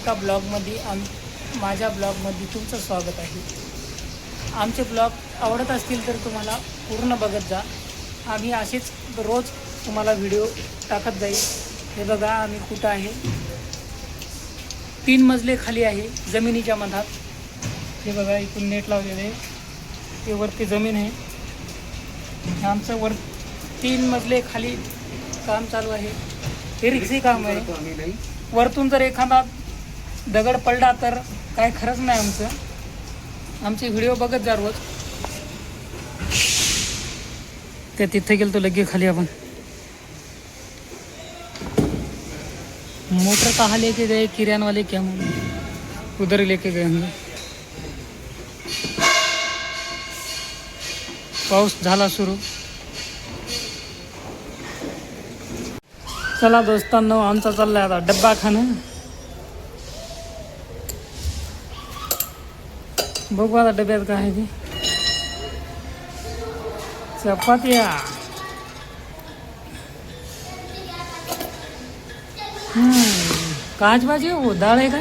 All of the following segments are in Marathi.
एका ब्लॉगमध्ये आम माझ्या ब्लॉगमध्ये तुमचं स्वागत आहे. आमचे ब्लॉग आवडत असतील तर तुम्हाला पूर्ण बघत जा. आम्ही असेच रोज तुम्हाला व्हिडिओ टाकत जाईल. हे बघा आम्ही कुठं आहे. तीन मजले खाली आहे जमिनीच्या मधात. हे बघा इथून नेट लावलेलं आहे. ते वरती जमीन आहे. हे आमचं वर तीन मजले खाली काम चालू आहे. हे रिक्सी काम आहे. वरतून जर एखादा दगड पडला तर काय खरंच नाही आमचं. आमचे व्हिडिओ बघत जा रोज. ते तिथे गेलो तो लगे खाली आपण. मोटर कहा लेके गए? किरान वाले क्या मालूम? उधर लेके गए हम पाऊस झाला सुरू. चला दोस्तांनो आमचा चाललाय आता डब्बा खाणं. बघू आता डब्यात काय आहे ते. चपात्या. काच भाजी हो डाळ आहे का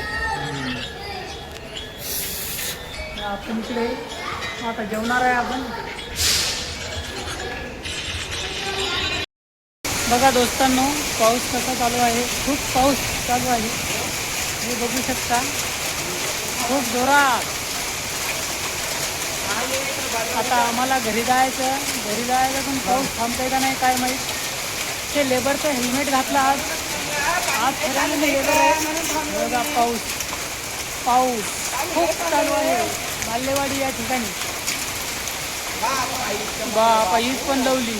आपण इकडे आता जेवणार आहे आपण. बघा दोस्तांनो पाऊस कसा चालू आहे? खूप पाऊस चालू आहे. हे बघू शकता. खूप जोरात. आता आम्हाला घरी जायचं घरी जायचं पण पाऊस थांबतोय का नाही काय माहीत. ते लेबरचं हेल्मेट घातलं आज. आज फिरायला मी लेबर आहे बघा पाऊस. पाऊस खूप चालू आहे. माल्लेवाडी या ठिकाणी. बापा हीच पण लावली.